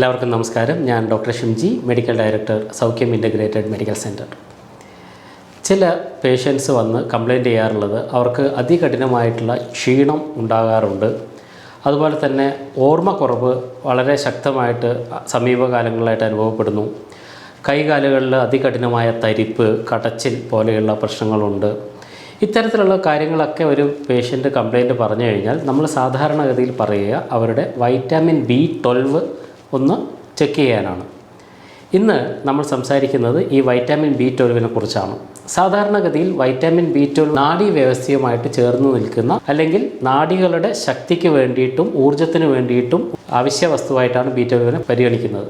എല്ലാവർക്കും നമസ്കാരം. ഞാൻ doctor Shimji medical director Saukhyam integrated medical centre ചില പേഷ്യൻസ് വന്ന് കംപ്ലൈന്റ് ചെയ്യാറുള്ളത് അവർക്ക് അതികഠിനമായിട്ടുള്ള ക്ഷീണം ഉണ്ടാകാറുണ്ട്. അതുപോലെ തന്നെ ഓർമ്മക്കുറവ് വളരെ ശക്തമായിട്ട് സമീപകാലങ്ങളായിട്ട് അനുഭവപ്പെടുന്നു. കൈകാലുകളിൽ അതികഠിനമായ തരിപ്പ് കടച്ചിൽ പോലെയുള്ള പ്രശ്നങ്ങളുണ്ട്. ഇത്തരത്തിലുള്ള കാര്യങ്ങളൊക്കെ ഒരു പേഷ്യന്റ് കംപ്ലൈന്റ് പറഞ്ഞു കഴിഞ്ഞാൽ നമ്മൾ സാധാരണഗതിയിൽ പറയുക അവരുടെ വൈറ്റാമിൻ ബി ട്വൽവ് ഒന്ന് ചെക്ക് ചെയ്യാനാണ്. ഇന്ന് നമ്മൾ സംസാരിക്കുന്നത് ഈ വൈറ്റാമിൻ ബി ട്വൽവിനെ കുറിച്ചാണ്. സാധാരണഗതിയിൽ വൈറ്റാമിൻ ബി ട്വൽവ് നാഡീ വ്യവസ്ഥയുമായിട്ട് ചേർന്ന് നിൽക്കുന്ന അല്ലെങ്കിൽ നാഡികളുടെ ശക്തിക്ക് വേണ്ടിയിട്ടും ഊർജത്തിന് വേണ്ടിയിട്ടും ആവശ്യ വസ്തുവായിട്ടാണ് ബി ട്വൽവിനെ പരിഗണിക്കുന്നത്.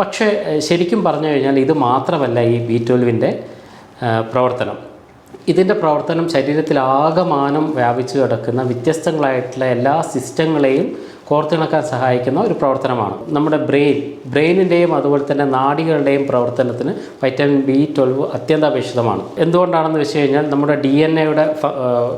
പക്ഷേ ശരിക്കും പറഞ്ഞു കഴിഞ്ഞാൽ ഇത് മാത്രമല്ല ഈ ബി ട്വൽവിന്റെ പ്രവർത്തനം. ഇതിന്റെ പ്രവർത്തനം ശരീരത്തിൽ ആകമാനം വ്യാപിച്ചു കിടക്കുന്ന വ്യത്യസ്തങ്ങളായിട്ടുള്ള എല്ലാ സിസ്റ്റങ്ങളെയും കോർത്തിണക്കാൻ സഹായിക്കുന്ന ഒരു പ്രവർത്തനമാണ്. നമ്മുടെ ബ്രെയിൻ ബ്രെയിനിന്റെയും അതുപോലെ തന്നെ നാടികളുടെയും പ്രവർത്തനത്തിന് വൈറ്റമിൻ ബി ട്വൽവ് അത്യന്താപേക്ഷിതമാണ്. എന്തുകൊണ്ടാണെന്ന് വെച്ച് കഴിഞ്ഞാൽ നമ്മുടെ ഡി എൻ എയുടെ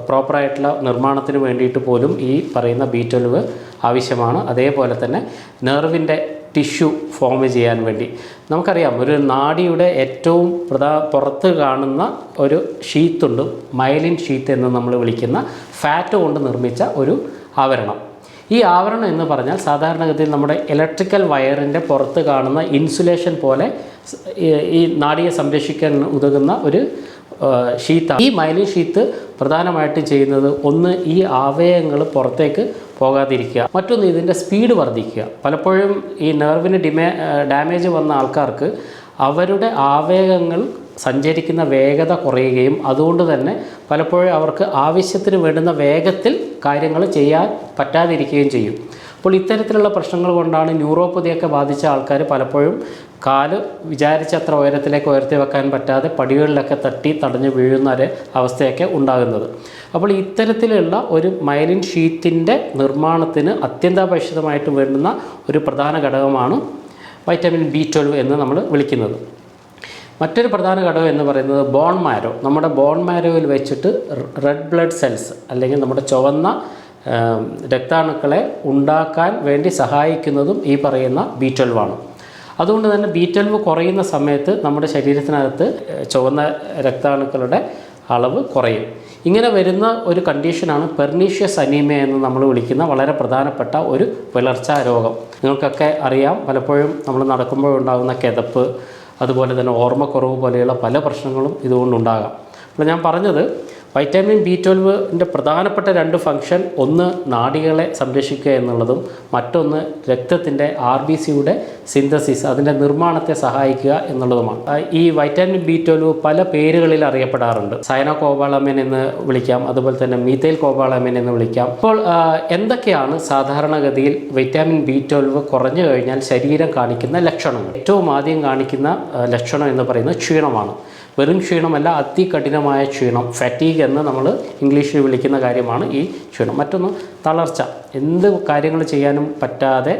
പ്രോപ്പറായിട്ടുള്ള നിർമ്മാണത്തിന് വേണ്ടിയിട്ട് പോലും ഈ പറയുന്ന ബി ട്വൽവ് ആവശ്യമാണ്. അതേപോലെ തന്നെ നെർവിന്റെ ടിഷ്യു ഫോം ചെയ്യാൻ വേണ്ടി. നമുക്കറിയാം ഒരു നാടിയുടെ ഏറ്റവും പ്രധാ പുറത്ത് കാണുന്ന ഒരു ഷീത്തുണ്ട് മൈലിൻ ഷീത്ത് എന്ന് നമ്മൾ വിളിക്കുന്ന ഫാറ്റ് കൊണ്ട് നിർമ്മിച്ച ഒരു ആവരണം. ഈ ആവരണം എന്ന് പറഞ്ഞാൽ സാധാരണഗതിയിൽ നമ്മുടെ ഇലക്ട്രിക്കൽ വയറിന്റെ പുറത്ത് കാണുന്ന ഇൻസുലേഷൻ പോലെ ഈ- നാടിയെ സംരക്ഷിക്കാൻ ഉതകുന്ന ഒരു ഷീത്താണ് ഈ മൈലിൻ ഷീത്ത് പ്രധാനമായിട്ടും ചെയ്യുന്നത് ഒന്ന് ഈ അവയവങ്ങൾ പുറത്തേക്ക് പോകാതിരിക്കുക. മറ്റൊന്ന് ഇതിന്റെ സ്പീഡ് വർദ്ധിക്കുക. പലപ്പോഴും ഈ നെർവിന് ഡിമേ ഡാമേജ് വന്ന ആൾക്കാർക്ക് അവരുടെ ആവേഗങ്ങൾ സഞ്ചരിക്കുന്ന വേഗത കുറയുകയും അതുകൊണ്ട് തന്നെ പലപ്പോഴും അവർക്ക് ആവശ്യത്തിന് വേണ്ടുന്ന വേഗത്തിൽ കാര്യങ്ങൾ ചെയ്യാൻ പറ്റാതിരിക്കുകയും ചെയ്യും. അപ്പോൾ ഇത്തരത്തിലുള്ള പ്രശ്നങ്ങൾ കൊണ്ടാണ് ന്യൂറോപ്പതിയൊക്കെ ബാധിച്ച ആൾക്കാർ പലപ്പോഴും കാൽ വിചാരിച്ചത്ര ഉയരത്തിലേക്ക് ഉയർത്തി വെക്കാൻ പറ്റാതെ പടികളിലൊക്കെ തട്ടി തടഞ്ഞു വീഴുന്ന ഒരു അവസ്ഥയൊക്കെ ഉണ്ടാകുന്നത്. അപ്പോൾ ഇത്തരത്തിലുള്ള ഒരു മൈലിൻ ഷീറ്റിന്റെ നിർമ്മാണത്തിന് അത്യന്താപേക്ഷിതമായിട്ട് വേണ്ടുന്ന ഒരു പ്രധാന ഘടകമാണ് വൈറ്റമിൻ ബി ട്വൽവ് എന്ന് നമ്മൾ വിളിക്കുന്നത്. മറ്റൊരു പ്രധാന ഘടകം എന്ന് പറയുന്നത് ബോൺ മാരോ നമ്മുടെ ബോൺ മാരോയിൽ വെച്ചിട്ട് റെഡ് ബ്ലഡ് സെൽസ് അല്ലെങ്കിൽ നമ്മുടെ ചുവന്ന രക്താണുക്കളെ ഉണ്ടാക്കാൻ വേണ്ടി സഹായിക്കുന്നതും ഈ പറയുന്ന ബി ട്വൽവാണ് അതുകൊണ്ട് തന്നെ ബി ട്വൽവ് കുറയുന്ന സമയത്ത് നമ്മുടെ ശരീരത്തിനകത്ത് ചുവന്ന രക്താണുക്കളുടെ അളവ് കുറയും. ഇങ്ങനെ വരുന്ന ഒരു കണ്ടീഷനാണ് പെർണീഷ്യസ് അനീമിയ എന്ന് നമ്മൾ വിളിക്കുന്ന വളരെ പ്രധാനപ്പെട്ട ഒരു വിളർച്ചാ രോഗം. നിങ്ങൾക്കൊക്കെ അറിയാം പലപ്പോഴും നമ്മൾ നടക്കുമ്പോഴുണ്ടാകുന്ന കിതപ്പ് അതുപോലെ തന്നെ ഓർമ്മക്കുറവ് പോലെയുള്ള പല പ്രശ്നങ്ങളും ഇതുകൊണ്ടുണ്ടാകാം. അപ്പോൾ ഞാൻ പറഞ്ഞത് വൈറ്റാമിൻ ബി ട്വൽവിന്റെ പ്രധാനപ്പെട്ട രണ്ട് ഫംഗ്ഷൻ ഒന്ന് നാടികളെ സംരക്ഷിക്കുക എന്നുള്ളതും മറ്റൊന്ന് രക്തത്തിന്റെ ആർ ബി സിയുടെ സിന്തസിസ് അതിന്റെ നിർമ്മാണത്തെ സഹായിക്കുക എന്നുള്ളതുമാണ്. ഈ വൈറ്റാമിൻ ബി ട്വൽവ് പല പേരുകളിൽ അറിയപ്പെടാറുണ്ട്. സയനോ കോബാളമിൻ എന്ന് വിളിക്കാം അതുപോലെ തന്നെ മീത്തേൽ കോബാളമിൻ എന്ന് വിളിക്കാം. അപ്പോൾ എന്തൊക്കെയാണ് സാധാരണഗതിയിൽ വൈറ്റാമിൻ ബി ട്വൽവ് കുറഞ്ഞു കഴിഞ്ഞാൽ ശരീരം കാണിക്കുന്ന ലക്ഷണങ്ങൾ? ഏറ്റവും ആദ്യം കാണിക്കുന്ന ലക്ഷണം എന്ന് പറയുന്നത് ക്ഷീണമാണ്. വെറും ക്ഷീണമല്ല അതികഠിനമായ ക്ഷീണം. ഫാറ്റീഗ് എന്ന് നമ്മൾ ഇംഗ്ലീഷിൽ വിളിക്കുന്ന കാര്യമാണ് ഈ ക്ഷീണം. മറ്റൊന്ന് തളർച്ച. എന്ത് കാര്യങ്ങൾ ചെയ്യാനും പറ്റാതെ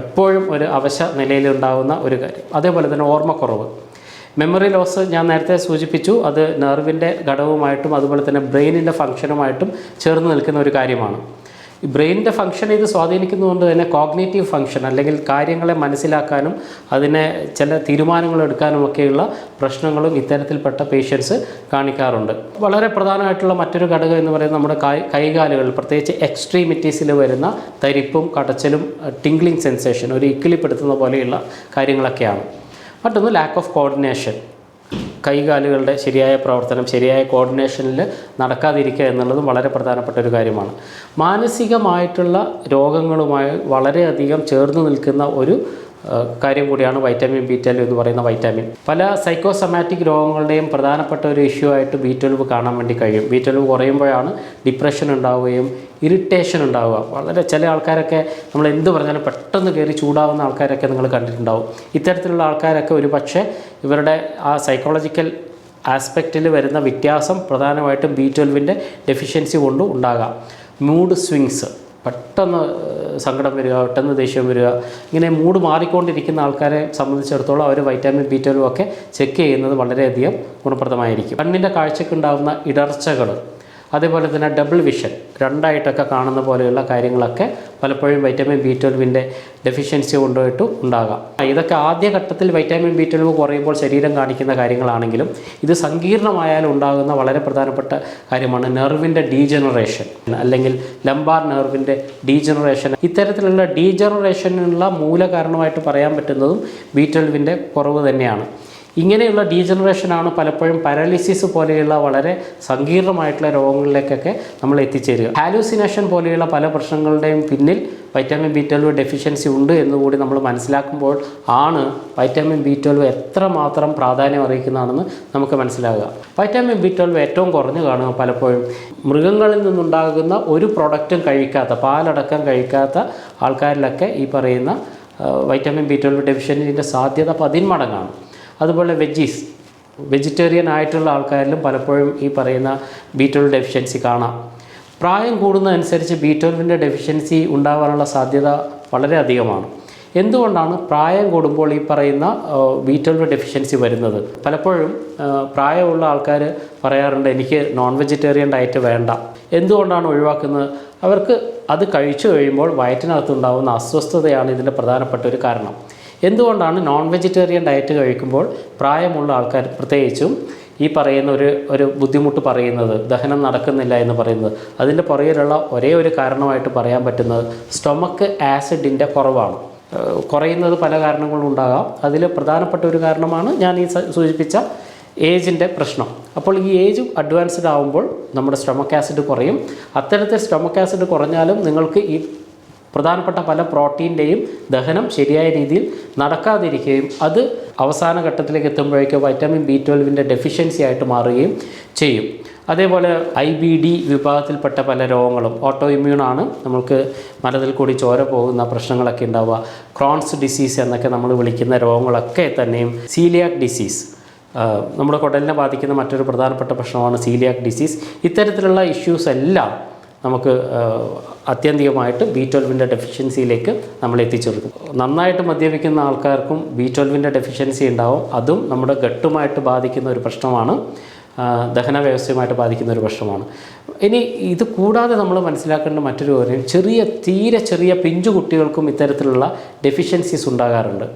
എപ്പോഴും ഒരു അവശ നിലയിലുണ്ടാകുന്ന ഒരു കാര്യം. അതേപോലെ തന്നെ ഓർമ്മക്കുറവ്. മെമ്മറി ലോസ് ഞാൻ നേരത്തെ സൂചിപ്പിച്ചു. അത് നെർവിന്റെ ഘടകവുമായിട്ടും അതുപോലെ തന്നെ ബ്രെയിനിന്റെ ഫംഗ്ഷനുമായിട്ടും ചേർന്ന് നിൽക്കുന്ന ഒരു കാര്യമാണ്. ഈ ബ്രെയിനിന്റെ ഫംഗ്ഷൻ ഇത് സ്വാധീനിക്കുന്നതുകൊണ്ട് തന്നെ കോഗ്നേറ്റീവ് ഫംഗ്ഷൻ അല്ലെങ്കിൽ കാര്യങ്ങളെ മനസ്സിലാക്കാനും അതിനെ ചില തീരുമാനങ്ങൾ എടുക്കാനുമൊക്കെയുള്ള പ്രശ്നങ്ങളും ഇത്തരത്തിൽപ്പെട്ട പേഷ്യൻസ് കാണിക്കാറുണ്ട്. വളരെ പ്രധാനമായിട്ടുള്ള മറ്റൊരു ഘടകം എന്ന് പറയുന്നത് നമ്മുടെ കൈ കൈകാലുകൾ പ്രത്യേകിച്ച് എക്സ്ട്രീമിറ്റീസിൽ വരുന്ന തരിപ്പും കടച്ചലും ടിംഗ്ലിംഗ് സെൻസേഷൻ ഒരു ഇക്കിളിപ്പെടുത്തുന്ന പോലെയുള്ള കാര്യങ്ങളൊക്കെയാണ്. മറ്റൊന്ന് ലാക്ക് ഓഫ് കോർഡിനേഷൻ കൈകാലുകളുടെ ശരിയായ പ്രവർത്തനം ശരിയായ കോർഡിനേഷനിൽ നടക്കാതിരിക്കുക എന്നുള്ളതും വളരെ പ്രധാനപ്പെട്ട ഒരു കാര്യമാണ്. മാനസികമായിട്ടുള്ള രോഗങ്ങളുമായി വളരെയധികം ചേർന്ന് നിൽക്കുന്ന ഒരു കാര്യം കൂടിയാണ് വൈറ്റമിൻ ബി ട്വൽവ് എന്ന് പറയുന്ന വൈറ്റാമിൻ പല സൈക്കോസമാറ്റിക് രോഗങ്ങളുടെയും പ്രധാനപ്പെട്ട ഒരു ഇഷ്യൂ ആയിട്ട് ബി ട്വൽവ് കാണാൻ വേണ്ടി കഴിയും. ബി ട്വൽവ് കുറയുമ്പോഴാണ് ഡിപ്രഷൻ ഉണ്ടാവുകയും ഇറിറ്റേഷൻ ഉണ്ടാവുക. വളരെ ചില ആൾക്കാരൊക്കെ നമ്മൾ എന്ത് പറഞ്ഞാലും പെട്ടെന്ന് കയറി ചൂടാവുന്ന ആൾക്കാരൊക്കെ നിങ്ങൾ കണ്ടിട്ടുണ്ടാവും. ഇത്തരത്തിലുള്ള ആൾക്കാരൊക്കെ ഒരു പക്ഷേ ഇവരുടെ ആ സൈക്കോളജിക്കൽ ആസ്പെക്റ്റിൽ വരുന്ന വ്യത്യാസം പ്രധാനമായിട്ടും ബി ട്വൽവിന്റെ ഡെഫിഷ്യൻസി കൊണ്ടും ഉണ്ടാകാം. മൂഡ് സ്വിങ്സ് പെട്ടെന്ന് സങ്കടം വരിക പെട്ടെന്ന് ദേഷ്യം വരിക ഇങ്ങനെ മൂഡ് മാറിക്കൊണ്ടിരിക്കുന്ന ആൾക്കാരെ സംബന്ധിച്ചിടത്തോളം അവർ വൈറ്റാമിൻ ബി ട്വൽവ് ഒക്കെ ചെക്ക് ചെയ്യുന്നത് വളരെയധികം ഗുണപ്രദമായിരിക്കും. കണ്ണിന്റെ കാഴ്ചയ്ക്കുണ്ടാകുന്ന ഇടർച്ചകൾ അതേപോലെ തന്നെ ഡബിൾ വിഷൻ രണ്ടായിട്ടൊക്കെ കാണുന്ന പോലെയുള്ള കാര്യങ്ങളൊക്കെ പലപ്പോഴും വൈറ്റമിൻ ബി ട്വൽവിന്റെ ഡെഫിഷ്യൻസി കൊണ്ടുപോയിട്ട് ഉണ്ടാകാം. ഇതൊക്കെ ആദ്യഘട്ടത്തിൽ വൈറ്റമിൻ ബി ട്വൽവ് കുറയുമ്പോൾ ശരീരം കാണിക്കുന്ന കാര്യങ്ങളാണെങ്കിലും ഇത് സങ്കീർണമായാലും ഉണ്ടാകുന്ന വളരെ പ്രധാനപ്പെട്ട കാര്യമാണ് നെർവിന്റെ ഡീജനറേഷൻ അല്ലെങ്കിൽ ലംബാർ നെർവിന്റെ ഡീജനറേഷൻ ഇത്തരത്തിലുള്ള ഡീജനറേഷനുള്ള മൂലകാരണമായിട്ട് പറയാൻ പറ്റുന്നതും ബി ട്വൽവിന്റെ കുറവ് തന്നെയാണ്. ഇങ്ങനെയുള്ള ഡീജനറേഷനാണ് പലപ്പോഴും പാരാലിസിസ് പോലെയുള്ള വളരെ സങ്കീർണമായിട്ടുള്ള രോഗങ്ങളിലേക്കൊക്കെ നമ്മൾ എത്തിച്ചേരുക. ഹാലൂസിനേഷൻ പോലെയുള്ള പല പ്രശ്നങ്ങളുടെയും പിന്നിൽ വൈറ്റാമിൻ ബി ട്വൽവ് ഡെഫിഷ്യൻസി ഉണ്ട് എന്നുകൂടി നമ്മൾ മനസ്സിലാക്കുമ്പോൾ ആണ് വൈറ്റാമിൻ ബി ട്വൽവ് എത്രമാത്രം പ്രാധാന്യം അറിയിക്കുന്നതാണെന്ന് നമുക്ക് മനസ്സിലാകുക. വൈറ്റാമിൻ ബി ട്വൽവ് ഏറ്റവും കുറഞ്ഞു കാണുക പലപ്പോഴും. മൃഗങ്ങളിൽ നിന്നുണ്ടാകുന്ന ഒരു പ്രൊഡക്റ്റും കഴിക്കാത്ത പാലടക്കം കഴിക്കാത്ത ആൾക്കാരിലൊക്കെ ഈ പറയുന്ന വൈറ്റാമിൻ ബി ട്വൽവ് ഡെഫിഷ്യൻസിന്റെ സാധ്യത പതിന്മടങ്ങാണ്. അതുപോലെ വെജീസ് വെജിറ്റേറിയൻ ആയിട്ടുള്ള ആൾക്കാരിലും പലപ്പോഴും ഈ പറയുന്ന ബി ട്വൽവ് ഡെഫിഷ്യൻസി കാണാം. പ്രായം കൂടുന്നതനുസരിച്ച് ബി ഡെഫിഷ്യൻസി ഉണ്ടാകാനുള്ള സാധ്യത വളരെ അധികമാണ്. എന്തുകൊണ്ടാണ് പ്രായം കൂടുമ്പോൾ ഈ പറയുന്ന ബി ട്വൽവ് ഡെഫിഷ്യൻസി വരുന്നത്? പലപ്പോഴും പ്രായമുള്ള ആൾക്കാർ പറയാറുണ്ട് എനിക്ക് നോൺ വെജിറ്റേറിയൻ ഡയറ്റ് വേണ്ട. എന്തുകൊണ്ടാണ് ഒഴിവാക്കുന്നത്? അവർക്ക് അത് കഴിച്ചു കഴിയുമ്പോൾ വയറ്റിനകത്തുണ്ടാകുന്ന അസ്വസ്ഥതയാണ് ഇതിന്റെ പ്രധാനപ്പെട്ട ഒരു കാരണം. എന്തുകൊണ്ടാണ് നോൺ വെജിറ്റേറിയൻ ഡയറ്റ് കഴിക്കുമ്പോൾ പ്രായമുള്ള ആൾക്കാർ പ്രത്യേകിച്ചും ഈ പറയുന്ന ഒരു ഒരു ബുദ്ധിമുട്ട് പറയുന്നത് ദഹനം നടക്കുന്നില്ല എന്ന് പറയുന്നത് അതിന്റെ പുറകിലുള്ള ഒരേ ഒരു കാരണമായിട്ട് പറയാൻ പറ്റുന്നത് സ്റ്റൊമക്ക് ആസിഡിന്റെ കുറവാണ്. കുറയുന്നത് പല കാരണങ്ങളും ഉണ്ടാകാം. അതിൽ പ്രധാനപ്പെട്ട ഒരു കാരണമാണ് ഞാൻ ഈ സൂചിപ്പിച്ച ഏജിന്റെ പ്രശ്നം. അപ്പോൾ ഈ ഏജ് അഡ്വാൻസ്ഡ് ആകുമ്പോൾ നമ്മുടെ സ്റ്റൊമക്ക് ആസിഡ് കുറയും. അത്തരത്തിൽ സ്റ്റൊമക്ക് ആസിഡ് കുറഞ്ഞാലും നിങ്ങൾക്ക് ഈ പ്രധാനപ്പെട്ട പല പ്രോട്ടീന്റെയും ദഹനം ശരിയായ രീതിയിൽ നടക്കാതിരിക്കുകയും അത് അവസാന ഘട്ടത്തിലേക്ക് എത്തുമ്പോഴേക്കും വൈറ്റമിൻ ബി ട്വൽവിന്റെ ഡെഫിഷ്യൻസി ആയിട്ട് മാറുകയും ചെയ്യും. അതേപോലെ ഐ ബി ഡി വിഭാഗത്തിൽപ്പെട്ട പല രോഗങ്ങളും ഓട്ടോ ഇമ്മ്യൂണാണ് നമുക്ക് മലതിൽ കൂടി ചോര പോകുന്ന പ്രശ്നങ്ങളൊക്കെ ഉണ്ടാവുക. ക്രോൺസ് ഡിസീസ് എന്നൊക്കെ നമ്മൾ വിളിക്കുന്ന രോഗങ്ങളൊക്കെ തന്നെയും സീലിയാക് ഡിസീസ് നമ്മുടെ കുടലിനെ ബാധിക്കുന്ന മറ്റൊരു പ്രധാനപ്പെട്ട പ്രശ്നമാണ് സീലിയാക് ഡിസീസ് ഇത്തരത്തിലുള്ള ഇഷ്യൂസ് എല്ലാം നമുക്ക് അത്യന്തികമായിട്ട് ബി ട്വൽവിന്റെ ഡെഫിഷ്യൻസിയിലേക്ക് നമ്മൾ എത്തിച്ചേർക്കും. നന്നായിട്ട് മദ്യപിക്കുന്ന ആൾക്കാർക്കും ബി ട്വൽവിന്റെ ഡെഫിഷ്യൻസി ഉണ്ടാവും. അതും നമ്മുടെ ഗട്ടുമായിട്ട് ബാധിക്കുന്ന ഒരു പ്രശ്നമാണ്. ദഹന വ്യവസ്ഥയുമായിട്ട് ബാധിക്കുന്ന ഒരു പ്രശ്നമാണ്. ഇനി ഇത് കൂടാതെ നമ്മൾ മനസ്സിലാക്കേണ്ട മറ്റൊരു കാര്യം ചെറിയ തീരെ ചെറിയ പിഞ്ചു കുട്ടികൾക്കും ഇത്തരത്തിലുള്ള ഡെഫിഷ്യൻസീസ് ഉണ്ടാകാറുണ്ട്.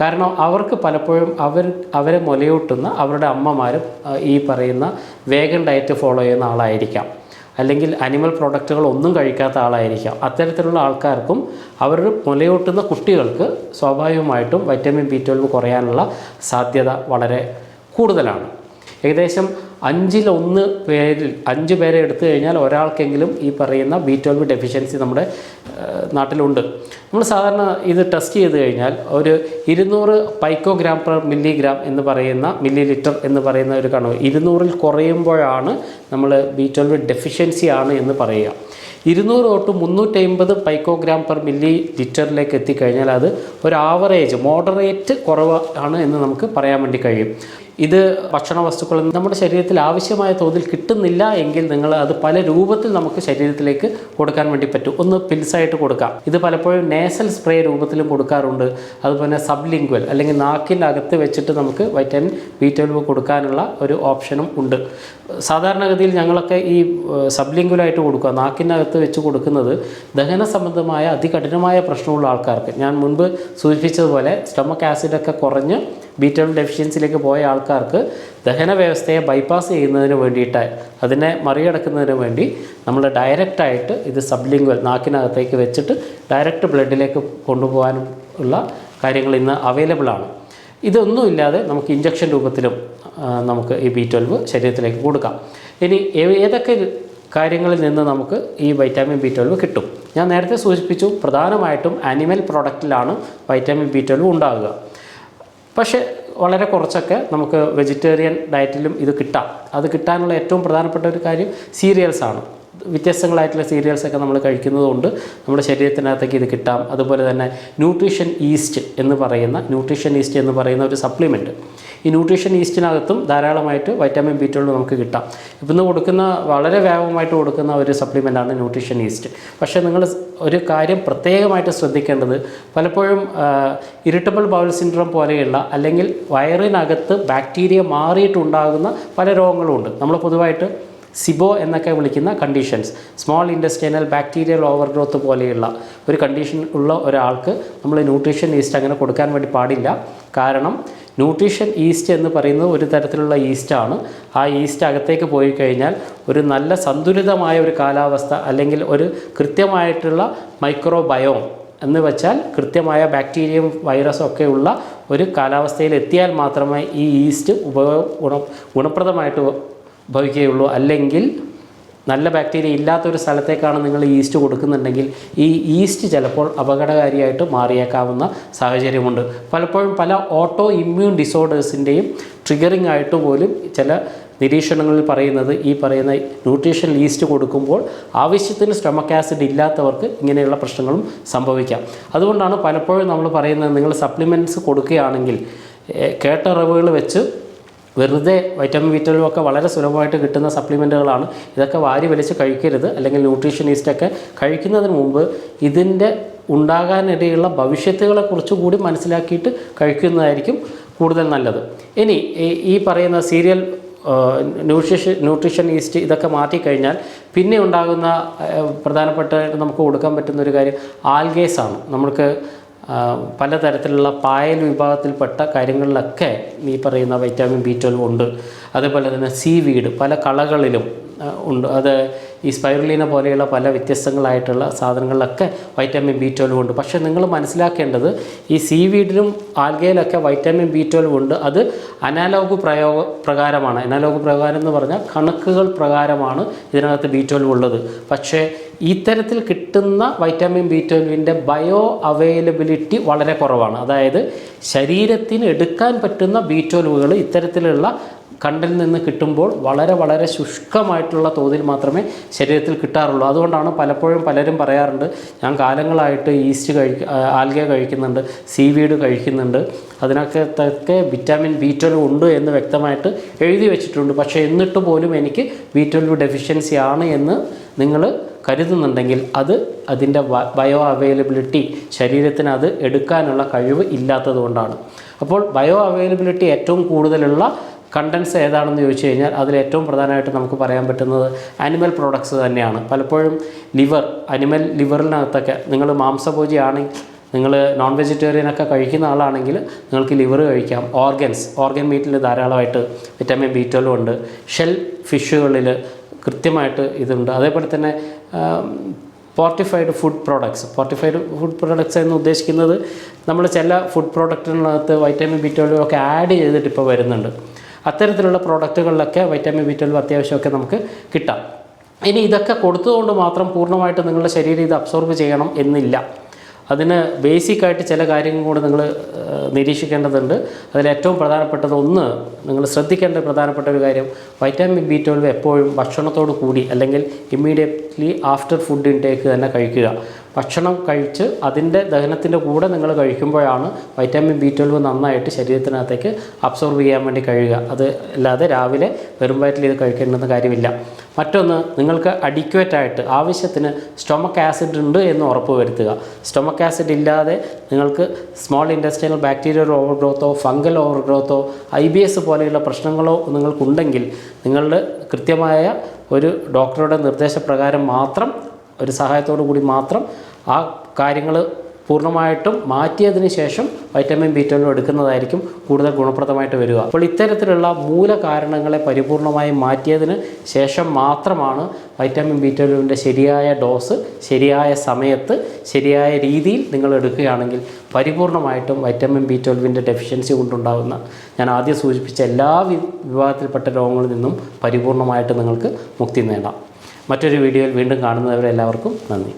കാരണം അവർക്ക് പലപ്പോഴും അവർ അവരെ മുലയൂട്ടുന്ന അവരുടെ അമ്മമാരും ഈ പറയുന്ന വേഗൻ ഡയറ്റ് ഫോളോ ചെയ്യുന്ന ആളായിരിക്കാം. അല്ലെങ്കിൽ അനിമൽ പ്രോഡക്റ്റുകൾ ഒന്നും കഴിക്കാത്ത ആളായിരിക്കാം. അത്തരത്തിലുള്ള ആൾക്കാർക്കും അവർ മുലയൂട്ടുന്ന കുട്ടികൾക്ക് സ്വാഭാവികമായിട്ടും വൈറ്റമിൻ ബി ട്വൽവ് കുറയാനുള്ള സാധ്യത വളരെ കൂടുതലാണ്. ഏകദേശം അഞ്ചിലൊന്ന് പേരിൽ അഞ്ച് പേരെ എടുത്തു കഴിഞ്ഞാൽ ഒരാൾക്കെങ്കിലും ഈ പറയുന്ന ബി ട്വൽവ് ഡെഫിഷ്യൻസി നമ്മുടെ നാട്ടിലുണ്ട്. നമ്മൾ സാധാരണ ഇത് ടെസ്റ്റ് ചെയ്ത് കഴിഞ്ഞാൽ ഒരു ഇരുന്നൂറ് പൈക്കോഗ്രാം പെർ മില്ലിഗ്രാം എന്ന് പറയുന്ന മില്ലി ലിറ്റർ എന്ന് പറയുന്ന ഒരു കണവ് ഇരുന്നൂറിൽ കുറയുമ്പോഴാണ് നമ്മൾ ബി ട്വൽവ് ഡെഫിഷ്യൻസി ആണ് എന്ന് പറയുക. ഇരുന്നൂറ് തൊട്ട് മുന്നൂറ്റമ്പത് പൈക്കോഗ്രാം പെർ മില്ലി ലിറ്ററിലേക്ക് എത്തിക്കഴിഞ്ഞാൽ അത് ഒരു ആവറേജ് മോഡറേറ്റ് കുറവാണ് എന്ന് നമുക്ക് പറയാൻ വേണ്ടി കഴിയും. ഇത് ഭക്ഷണ വസ്തുക്കൾ നമ്മുടെ ശരീരത്തിൽ ആവശ്യമായ തോതിൽ കിട്ടുന്നില്ല എങ്കിൽ നിങ്ങൾ അത് പല രൂപത്തിൽ നമുക്ക് ശരീരത്തിലേക്ക് കൊടുക്കാൻ വേണ്ടി പറ്റും. ഒന്ന് പിൽസായിട്ട് കൊടുക്കാം. ഇത് പലപ്പോഴും നേസൽ സ്പ്രേ രൂപത്തിലും കൊടുക്കാറുണ്ട്. അതുപോലെ സബ്ലിംഗ്വൽ അല്ലെങ്കിൽ നാക്കിന്റെ അകത്ത് വെച്ചിട്ട് നമുക്ക് വൈറ്റമിൻ ബി ട്വൽവ് കൊടുക്കാനുള്ള ഒരു ഓപ്ഷനും ഉണ്ട്. സാധാരണഗതിയിൽ ഞങ്ങളൊക്കെ ഈ സബ്ലിംഗ്വലായിട്ട് കൊടുക്കുക. നാക്കിനകത്ത് വെച്ച് കൊടുക്കുന്നത് ദഹന സംബന്ധമായ അതികഠിനമായ പ്രശ്നമുള്ള ആൾക്കാർക്ക്. ഞാൻ മുൻപ് സൂചിപ്പിച്ചതുപോലെ സ്റ്റമക്ക് ആസിഡൊക്കെ കുറഞ്ഞ് ബീറ്റൽ ഡെഫിഷ്യൻസിയിലേക്ക് പോയ ആൾക്കാർക്ക് ദഹന വ്യവസ്ഥയെ ബൈപ്പാസ് ചെയ്യുന്നതിന് വേണ്ടിയിട്ട് അതിനെ മറികടക്കുന്നതിന് വേണ്ടി നമ്മൾ ഡയറക്റ്റായിട്ട് ഇത് സബ്ലിംഗ്വൽ നാക്കിനകത്തേക്ക് വെച്ചിട്ട് ഡയറക്റ്റ് ബ്ലഡിലേക്ക് കൊണ്ടുപോകാനും ഉള്ള കാര്യങ്ങൾ ഇന്ന് അവൈലബിൾ ആണ്. ഇതൊന്നുമില്ലാതെ നമുക്ക് ഇഞ്ചക്ഷൻ രൂപത്തിലും നമുക്ക് ഈ ബി ട്വൽവ് ശരീരത്തിലേക്ക് കൊടുക്കാം. ഇനി ഏതൊക്കെ കാര്യങ്ങളിൽ നിന്ന് നമുക്ക് ഈ വൈറ്റാമിൻ ബി ട്വൽവ് കിട്ടും? ഞാൻ നേരത്തെ സൂചിപ്പിച്ചു പ്രധാനമായിട്ടും ആനിമൽ പ്രോഡക്റ്റിലാണ് വൈറ്റാമിൻ ബി ട്വൽവ് ഉണ്ടാകുക. പക്ഷേ വളരെ കുറച്ചൊക്കെ നമുക്ക് വെജിറ്റേറിയൻ ഡയറ്റിലും ഇത് കിട്ടാം. അത് കിട്ടാനുള്ള ഏറ്റവും പ്രധാനപ്പെട്ട ഒരു കാര്യം സീരിയൽസാണ്. വ്യത്യസ്തങ്ങളായിട്ടുള്ള സീരിയൽസ് ഒക്കെ നമ്മൾ കഴിക്കുന്നതുകൊണ്ട് നമ്മുടെ ശരീരത്തിനകത്തേക്ക് ഇത് കിട്ടാം. അതുപോലെ തന്നെ ന്യൂട്രീഷൻ ഈസ്റ്റ് എന്ന് പറയുന്ന ന്യൂട്രീഷൻ ഈസ്റ്റ് എന്ന് പറയുന്ന ഒരു സപ്ലിമെന്റ് ഈ ന്യൂട്രീഷൻ ഈസ്റ്റിനകത്തും ധാരാളമായിട്ട് വൈറ്റാമിൻ ബി ട്വൽവ് നമുക്ക് കിട്ടാം. ഇപ്പം കൊടുക്കുന്ന വളരെ വ്യാപകമായിട്ട് കൊടുക്കുന്ന ഒരു സപ്ലിമെന്റാണ് ന്യൂട്രീഷൻ ഈസ്റ്റ് പക്ഷേ നിങ്ങൾ ഒരു കാര്യം പ്രത്യേകമായിട്ട് ശ്രദ്ധിക്കേണ്ടത് പലപ്പോഴും ഇറിറ്റബിൾ ബൗൾ സിൻഡ്രോം പോലെയുള്ള അല്ലെങ്കിൽ വയറിനകത്ത് ബാക്ടീരിയ മാറിയിട്ടുണ്ടാകുന്ന പല രോഗങ്ങളുമുണ്ട് നമ്മൾ പൊതുവായിട്ട് സിബോ എന്നൊക്കെ വിളിക്കുന്ന conditions small intestinal bacterial overgrowth പോലെയുള്ള ഒരു കണ്ടീഷൻ ഉള്ള ഒരാൾക്ക് നമ്മൾ ന്യൂട്രീഷൻ ഈസ്റ്റ് അങ്ങനെ കൊടുക്കാൻ വേണ്ടി പാടില്ല. കാരണം ന്യൂട്രീഷൻ ഈസ്റ്റ് എന്ന് പറയുന്നത് ഒരു തരത്തിലുള്ള ഈസ്റ്റാണ് ആ ഈസ്റ്റ് അകത്തേക്ക് പോയി കഴിഞ്ഞാൽ ഒരു നല്ല സന്തുലിതമായ ഒരു കാലാവസ്ഥ അല്ലെങ്കിൽ ഒരു കൃത്യമായിട്ടുള്ള മൈക്രോബയോം എന്ന് വെച്ചാൽ കൃത്യമായ ബാക്ടീരിയയും വൈറസും ഉള്ള ഒരു കാലാവസ്ഥയിൽ എത്തിയാൽ മാത്രമേ ഈ ഈസ്റ്റ് ഉപയോഗ ഗുണ ഗുണപ്രദമായിട്ട് ഉപയോഗിക്കുകയുള്ളൂ അല്ലെങ്കിൽ നല്ല ബാക്ടീരിയ ഇല്ലാത്തൊരു സ്ഥലത്തേക്കാണ് നിങ്ങൾ ഈസ്റ്റ് കൊടുക്കുന്നുണ്ടെങ്കിൽ ഈ ഈസ്റ്റ് ചിലപ്പോൾ അപകടകാരിയായിട്ട് മാറിയേക്കാവുന്ന സാഹചര്യമുണ്ട്. പലപ്പോഴും പല ഓട്ടോ ഇമ്മ്യൂൺ ഡിസോർഡേഴ്സിന്റെയും ട്രിഗറിംഗ് ആയിട്ട് പോലും ചില നിരീക്ഷണങ്ങളിൽ പറയുന്നത് ഈ പറയുന്ന ന്യൂട്രീഷൻ ഈസ്റ്റ് കൊടുക്കുമ്പോൾ ആവശ്യത്തിന് സ്റ്റൊമക് ആസിഡ് ഇല്ലാത്തവർക്ക് ഇങ്ങനെയുള്ള പ്രശ്നങ്ങളും സംഭവിക്കാം. അതുകൊണ്ടാണ് പലപ്പോഴും നമ്മൾ പറയുന്നത് നിങ്ങൾ സപ്ലിമെന്റ്സ് കൊടുക്കുകയാണെങ്കിൽ കേട്ടറിവുകൾ വെച്ച് വെറുതെ വൈറ്റമിൻ വിറ്റമിനും ഒക്കെ വളരെ സുലഭമായിട്ട് കിട്ടുന്ന സപ്ലിമെന്റുകളാണ് ഇതൊക്കെ വാരി വലിച്ച് കഴിക്കരുത്. അല്ലെങ്കിൽ ന്യൂട്രീഷനിസ്റ്റൊക്കെ കഴിക്കുന്നതിന് മുമ്പ് ഇതിന്റെ ഉണ്ടാകാനിടയുള്ള ഭവിഷ്യത്തുകളെക്കുറിച്ച് കൂടി മനസ്സിലാക്കിയിട്ട് കഴിക്കുന്നതായിരിക്കും കൂടുതൽ നല്ലത്. ഇനി ഈ- പറയുന്ന സീരിയൽ ന്യൂട്രീഷൻ ന്യൂട്രീഷൻ ഈസ്റ്റ് ഇതൊക്കെ മാറ്റിക്കഴിഞ്ഞാൽ പിന്നെ ഉണ്ടാകുന്ന പ്രധാനപ്പെട്ട നമുക്ക് കൊടുക്കാൻ പറ്റുന്ന ഒരു കാര്യം ആൽഗേസ് ആണ് നമുക്ക് പലതരത്തിലുള്ള പായൽ വിഭാഗത്തിൽപ്പെട്ട കാര്യങ്ങളിലൊക്കെ ഈ പറയുന്ന വൈറ്റാമിൻ ബി ട്വൽവ് ഉണ്ട്. അതേപോലെ തന്നെ സീ വീഡ് പല കളകളിലും ഉണ്ട്. അത് ഈ സ്പൈറുലീന പോലെയുള്ള പല വ്യത്യസ്തങ്ങളായിട്ടുള്ള സാധനങ്ങളിലൊക്കെ വൈറ്റാമിൻ ബി ട്വൽവ് ഉണ്ട്. പക്ഷേ നിങ്ങൾ മനസ്സിലാക്കേണ്ടത് ഈ സീ വീഡിലും ആൽഗയിലൊക്കെ വൈറ്റാമിൻ ബി ട്വൽവ് ഉണ്ട്. അത് അനാലോഗ് പ്രയോഗ പ്രകാരമാണ്. അനാലോഗ് പ്രകാരം എന്ന് പറഞ്ഞാൽ കണക്കുകൾ പ്രകാരമാണ് ഇതിനകത്ത് ബി ട്വൽവ് ഉള്ളത്. പക്ഷേ ഇത്തരത്തിൽ കിട്ടുന്ന വൈറ്റമിൻ ബി ട്വൽവിന്റെ ബയോ അവൈലബിലിറ്റി വളരെ കുറവാണ്. അതായത് ശരീരത്തിന് എടുക്കാൻ പറ്റുന്ന ബി ട്വൽവുകൾ ഇത്തരത്തിലുള്ള കണ്ടിൽ നിന്ന് കിട്ടുമ്പോൾ വളരെ വളരെ ശുഷ്കമായിട്ടുള്ള തോതിൽ മാത്രമേ ശരീരത്തിൽ കിട്ടാറുള്ളൂ. അതുകൊണ്ടാണ് പലപ്പോഴും പലരും പറയാറുണ്ട് ഞാൻ കാലങ്ങളായിട്ട് ഈസ്റ്റ് കഴിക്ക ആൽഗ കഴിക്കുന്നുണ്ട് സീവീഡ് കഴിക്കുന്നുണ്ട്. അതിനകത്തൊക്കെ വിറ്റാമിൻ ബി ട്വൽവ് ഉണ്ട് എന്ന് വ്യക്തമായിട്ട് എഴുതി വെച്ചിട്ടുണ്ട്. പക്ഷേ എന്നിട്ട് പോലും എനിക്ക് ബി ട്വൽവ് ഡെഫിഷ്യൻസി ആണ് എന്ന് നിങ്ങൾ കരുതുന്നുണ്ടെങ്കിൽ അത് അതിന്റെ ബയോ അവൈലബിലിറ്റി ശരീരത്തിന് അത് എടുക്കാനുള്ള കഴിവ് ഇല്ലാത്തതുകൊണ്ടാണ് അപ്പോൾ ബയോ അവൈലബിലിറ്റി ഏറ്റവും കൂടുതലുള്ള കണ്ടൻസ് ഏതാണെന്ന് ചോദിച്ചു കഴിഞ്ഞാൽ അതിൽ ഏറ്റവും പ്രധാനമായിട്ട് നമുക്ക് പറയാൻ പറ്റുന്നത് ആനിമൽ പ്രോഡക്ട്സ് തന്നെയാണ്. പലപ്പോഴും ലിവർ അനിമൽ ലിവറിനകത്തൊക്കെ നിങ്ങൾ മാംസഭോജിയാണെങ്കിൽ നിങ്ങൾ നോൺ വെജിറ്റേറിയൻ ഒക്കെ കഴിക്കുന്ന ആളാണെങ്കിൽ നിങ്ങൾക്ക് ലിവർ കഴിക്കാം. ഓർഗൻസ് ഓർഗൻ മീറ്റിൽ ധാരാളമായിട്ട് വിറ്റാമിൻ ബി ട്വൽവ് ഉണ്ട്. ഷെൽ ഫിഷുകളിൽ കൃത്യമായിട്ട് ഇതുണ്ട്. അതേപോലെ തന്നെ fortified food products fortified food products എന്ന് ഉദ്ദേശിക്കുന്നത് നമ്മൾ ചില ഫുഡ് പ്രോഡക്റ്റിനകത്ത് വൈറ്റമിൻ ബി ട്വൽവ് ഒക്കെ ആഡ് ചെയ്തിട്ട് ഇപ്പോൾ വരുന്നുണ്ട്. അത്തരത്തിലുള്ള പ്രോഡക്റ്റുകളിലൊക്കെ വൈറ്റമിൻ ബി ട്വൽവ് അത്യാവശ്യമൊക്കെ നമുക്ക് കിട്ടാം. ഇനി ഇതൊക്കെ കൊടുത്തതുകൊണ്ട് മാത്രം പൂർണമായിട്ട് നിങ്ങളുടെ ശരീരം ഇത് അബ്സോർബ് ചെയ്യണം എന്നില്ല. അതിന് ബേസിക്കായിട്ട് ചില കാര്യങ്ങൾ കൂടെ നിങ്ങൾ നിരീക്ഷിക്കേണ്ടതുണ്ട്. അതിൽ ഏറ്റവും പ്രധാനപ്പെട്ടത് ഒന്ന് നിങ്ങൾ ശ്രദ്ധിക്കേണ്ട പ്രധാനപ്പെട്ട ഒരു കാര്യം വൈറ്റാമിൻ ബി ട്വൽവ് എപ്പോഴും ഭക്ഷണത്തോട് കൂടി അല്ലെങ്കിൽ ഇമ്മീഡിയറ്റ്ലി ആഫ്റ്റർ ഫുഡ് ഇൻടേക്ക് തന്നെ കഴിക്കുക. ഭക്ഷണം കഴിച്ച് അതിന്റെ ദഹനത്തിന്റെ കൂടെ നിങ്ങൾ കഴിക്കുമ്പോഴാണ് വൈറ്റാമിൻ ബി ട്വൽവ് നന്നായിട്ട് ശരീരത്തിനകത്തേക്ക് അബ്സോർബ് ചെയ്യാൻ വേണ്ടി കഴിയുക. അത് അല്ലാതെ രാവിലെ വെറും വയറ്റിൽ ഇത് കഴിക്കേണ്ടെന്ന് കാര്യമില്ല. മറ്റൊന്ന് നിങ്ങൾക്ക് അഡിക്വേറ്റ് ആയിട്ട് ആവശ്യത്തിന് സ്റ്റൊമക് ആസിഡ് ഉണ്ട് എന്ന് ഉറപ്പ് വരുത്തുക. സ്റ്റൊമക് ആസിഡ് ഇല്ലാതെ നിങ്ങൾക്ക് സ്മോൾ ഇൻഡസ്ട്രിയൽ ബാക്ടീരിയൽ ഓവർ ഗ്രോത്തോ ഫംഗൽ ഓവർ ഗ്രോത്തോ ഐ ബി എസ് പോലെയുള്ള പ്രശ്നങ്ങളോ നിങ്ങൾക്കുണ്ടെങ്കിൽ നിങ്ങളുടെ കൃത്യമായ ഒരു ഡോക്ടറുടെ നിർദ്ദേശപ്രകാരം മാത്രം ഒരു സഹായത്തോടു കൂടി മാത്രം ആ കാര്യങ്ങൾ പൂർണമായിട്ടും മാറ്റിയതിന് ശേഷം വൈറ്റമിൻ ബി ട്വൽവ് എടുക്കുന്നതായിരിക്കും കൂടുതൽ ഗുണപ്രദമായിട്ട് വരിക. അപ്പോൾ ഇത്തരത്തിലുള്ള മൂലകാരണങ്ങളെ പരിപൂർണമായും മാറ്റിയതിന് ശേഷം മാത്രമാണ് വൈറ്റമിൻ ബി ട്വൽവിന്റെ ശരിയായ ഡോസ് ശരിയായ സമയത്ത് ശരിയായ രീതിയിൽ നിങ്ങൾ എടുക്കുകയാണെങ്കിൽ പരിപൂർണമായിട്ടും വൈറ്റമിൻ ബി ട്വൽവിന്റെ ഡെഫിഷ്യൻസി കൊണ്ടുണ്ടാകുന്ന ഞാൻ ആദ്യം സൂചിപ്പിച്ച എല്ലാ വിഭാഗത്തിൽപ്പെട്ട രോഗങ്ങളിൽ നിന്നും പരിപൂർണമായിട്ട് നിങ്ങൾക്ക് മുക്തി നേടാം. മറ്റൊരു വീഡിയോയിൽ വീണ്ടും കാണുന്നവരെല്ലാവർക്കും നന്ദി.